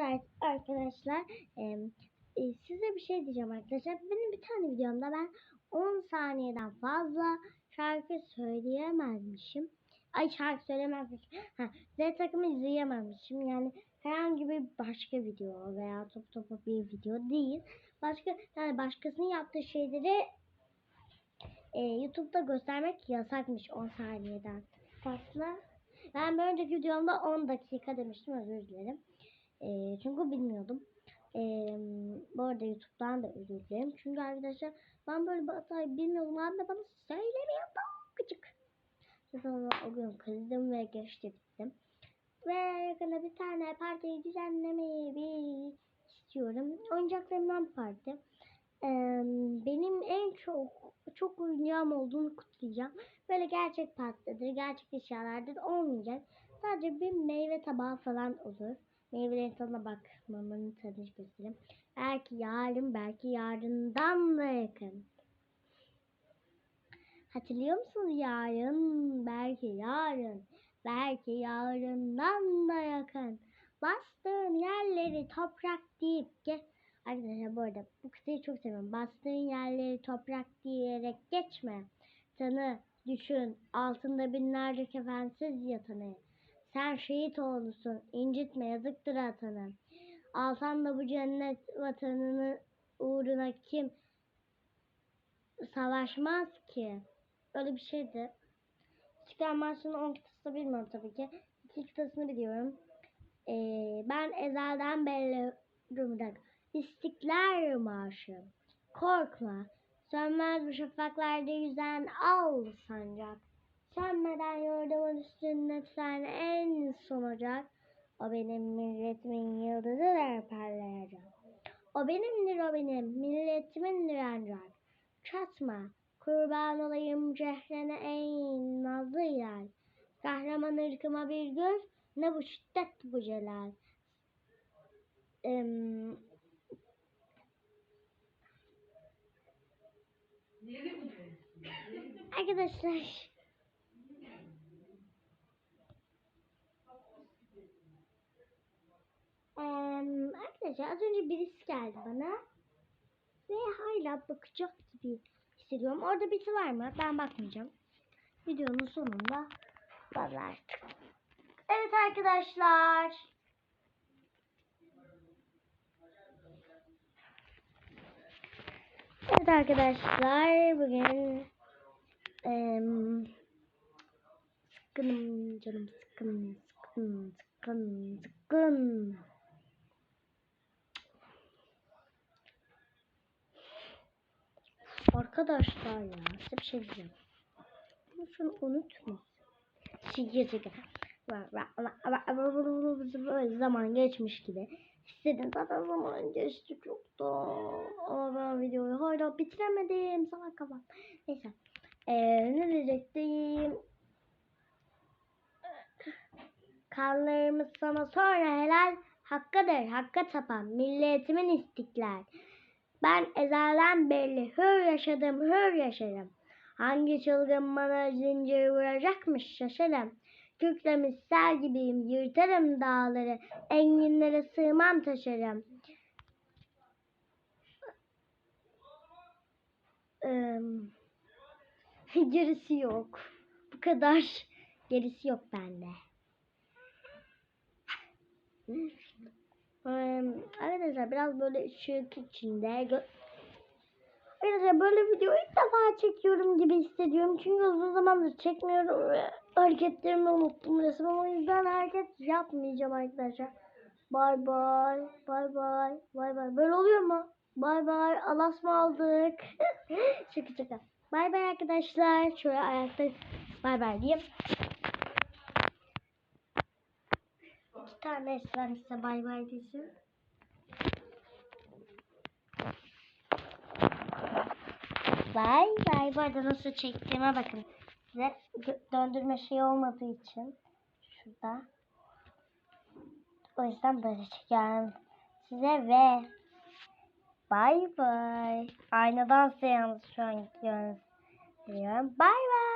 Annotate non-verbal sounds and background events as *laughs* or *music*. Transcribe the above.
ar- arkadaşlar e, size bir şey diyeceğim arkadaşlar. Benim bir tane videomda ben 10 saniyeden fazla şarkı söyleyemezmişim. Ay şarkı söyleyemezmişim. Ha, Z takımı izleyemezmişim. Yani herhangi bir başka video veya top topu bir video değil. Başka yani başkasının yaptığı şeyleri e, YouTube'da göstermek yasakmış 10 saniyeden fazla. Ben bir önceki videomda 10 dakika demiştim özür dilerim. E, çünkü bilmiyordum. E, bu arada YouTube'dan da özür dilerim. Çünkü arkadaşlar ben böyle bir hatayı bilmiyordum. Abi bana söylemiyordu. Gıcık. Sonra o gün kızdım ve geçti bittim. Ve yakında bir tane partiyi düzenlemeyi bir istiyorum. Oyuncaklarımdan parti. Ee, benim en çok çok oyuncağım olduğunu kutlayacağım. Böyle gerçek pastadır, gerçek eşyalardır olmayacak. Sadece bir meyve tabağı falan olur. Meyvelerin tadına bakmamın tadını göstereyim. Belki yarın, belki yarından da yakın. Hatırlıyor musunuz yarın? Belki yarın. Belki yarından da yakın. Bastığın yerleri toprak deyip ge Arkadaşlar bu arada bu kısayı çok seviyorum. Bastığın yerleri toprak diyerek geçme. Tanı, düşün, altında binlerce kefensiz yatanı. Sen şehit oğlusun, incitme yazıktır atanı. Alsan da bu cennet vatanını uğruna kim savaşmaz ki? Öyle bir şeydi. İstiklal Marşı'nın 10 kıtasını bilmiyorum tabii ki. İki kıtasını biliyorum. Ee, ben ezelden beri dur bir dakika. İstiklal Marşı. Korkma. Sönmez bu şafaklarda yüzen al sancak. Sönmeden yurdumun üstünde sen en son ocak. O benim milletimin yıldızıdır parlayacak. O benimdir o benim milletimindir ancak. Çatma. Kurban olayım cehrene ey nazlı hilal. Kahraman ırkıma bir göz, ne bu şiddet bu celal. Em, arkadaşlar. Arkadaşlar az önce birisi geldi bana. Ve hala bakacak gibi hissediyorum. Orada birisi var mı? Ben bakmayacağım. Videonun sonunda var artık. Evet arkadaşlar. Evet arkadaşlar bugün em, sıkkınım canım sıkkın sıkkın sıkkın sıkkın. Arkadaşlar ya size bir şey diyeceğim. Şunu unutma. Böyle zaman geçmiş gibi. Hissedin zaten zaman geçti çoktan. Ama ben videoyu hala bitiremedim. Sana kapat. Neyse. Ee, ne diyecektim? Kanlarımız sana sonra helal hakkadır. Hakka tapan milletimin istiklal. Ben ezelden beri hür yaşadım, hür yaşarım. Hangi çılgın bana zincir vuracakmış şaşarım. Kükremiş sel gibiyim, yırtarım dağları, enginlere sığmam taşırım. Eee, *laughs* gerisi yok. Bu kadar. Gerisi yok bende. Eee, arkadaşlar biraz böyle ışık içinde Arkadaşlar böyle video ilk defa çekiyorum gibi hissediyorum. Çünkü uzun zamandır çekmiyorum ve hareketlerimi unuttum resmen. O yüzden hareket yapmayacağım arkadaşlar. Bay bay. Bay bay. Bay bay. Böyle oluyor mu? Bay bay. Alas mı aldık? *laughs* şaka şaka. Bay bay arkadaşlar. Şöyle ayakta bay bay diyeyim. İki tane size bay bay desin. Bay bay. Bu arada nasıl çektiğime bakın. Size dö- döndürme şey olmadığı için. Şurada. O yüzden böyle çekiyorum. Size ve bay bay. Aynadan size yalnız şu an gösteriyorum. Bay bay.